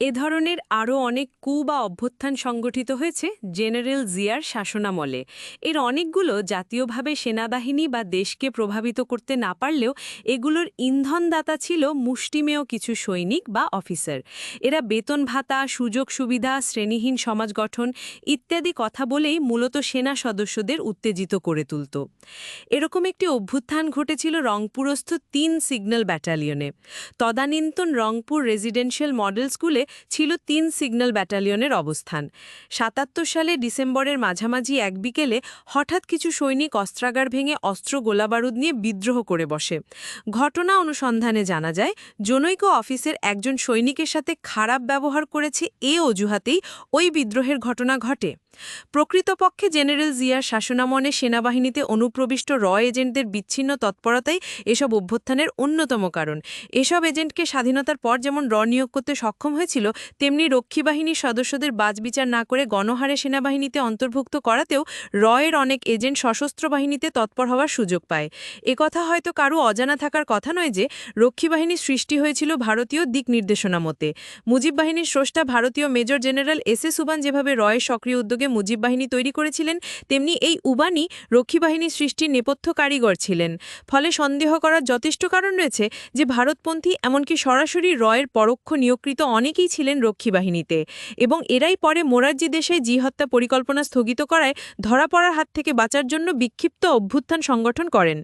এ ধরনের আরও অনেক কু বা অভ্যুত্থান সংগঠিত হয়েছে জেনারেল জিয়ার শাসনামলে। এর অনেকগুলো জাতীয়ভাবে সেনাবাহিনী বা দেশকে প্রভাবিত করতে না পারলেও এগুলোর ইন্ধনদাতা ছিল মুষ্টিমেয় কিছু সৈনিক বা অফিসার। এরা বেতন ভাতা, সুযোগ সুবিধা, শ্রেণীহীন সমাজ গঠন ইত্যাদি কথা বলেই মূলত সেনা সদস্যদের উত্তেজিত করে তুলত। এরকম একটি অভ্যুত্থান ঘটেছিল রংপুরস্থ তিন সিগন্যাল ব্যাটালিয়নে। তদানীন্তন রংপুর রেজিডেন্সিয়াল মডেল স্কুলে ছিল তিন সিগন্যাল ব্যাটালিয়নের অবস্থান। সাতাত্তর সালে ডিসেম্বরের মাঝামাঝি এক বিকেলে হঠাৎ কিছু সৈনিক অস্ত্রাগার ভেঙে অস্ত্র গোলাবারুদ নিয়ে বিদ্রোহ করে বসে। ঘটনা অনুসন্ধানে জানা যায়, জনৈক অফিসের একজন সৈনিকের সাথে খারাপ ব্যবহার করেছে এ অজুহাতেই ওই বিদ্রোহের ঘটনা ঘটে। প্রকৃতপক্ষে জেনারেল জিয়ার শাসনামনে সেনাবাহিনীতে অনুপ্রবিষ্ট র এজেন্টদের বিচ্ছিন্ন তৎপরতাই এসব অভ্যুত্থানের অন্যতম কারণ। এসব এজেন্টকে স্বাধীনতার পর যেমন র নিয়োগ করতে সক্ষম হয়েছিল, তেমনি রক্ষী বাহিনীর সদস্যদের বাজবিচার না করে গণহারে সেনাবাহিনীতে অন্তর্ভুক্ত করাতেও রয়ের অনেক এজেন্ট সশস্ত্র বাহিনীতে তৎপর হওয়ার সুযোগ পায়। একথা হয়তো কারও অজানা থাকার কথা নয় যে, রক্ষী বাহিনীর সৃষ্টি হয়েছিল ভারতীয় দিক নির্দেশনা মতে। মুজিব বাহিনীর স্রষ্টা ভারতীয় major general S S Uban যেভাবে রয়ের সক্রিয় উদ্যোগে মুজিব বাহিনী তৈরি করেছিলেন, তেমনি এই উবানি রক্ষী বাহিনী সৃষ্টির নেপথ্য কারিগর ছিলেন। ফলে সন্দেহ করার যথেষ্ট কারণ রয়েছে যে ভারতপন্থী এমনকি সরাসরি রয়ের পরোক্ষ নিয়োগকৃত অনেকেই ছিলেন রক্ষী বাহিনীতে এবং এরাই পরে মোরারজি দেশে জি হত্যা পরিকল্পনা স্থগিত করায় ধরা পড়ার হাত থেকে বাঁচার জন্য বিক্ষিপ্ত অভ্যুত্থান সংগঠন করেন।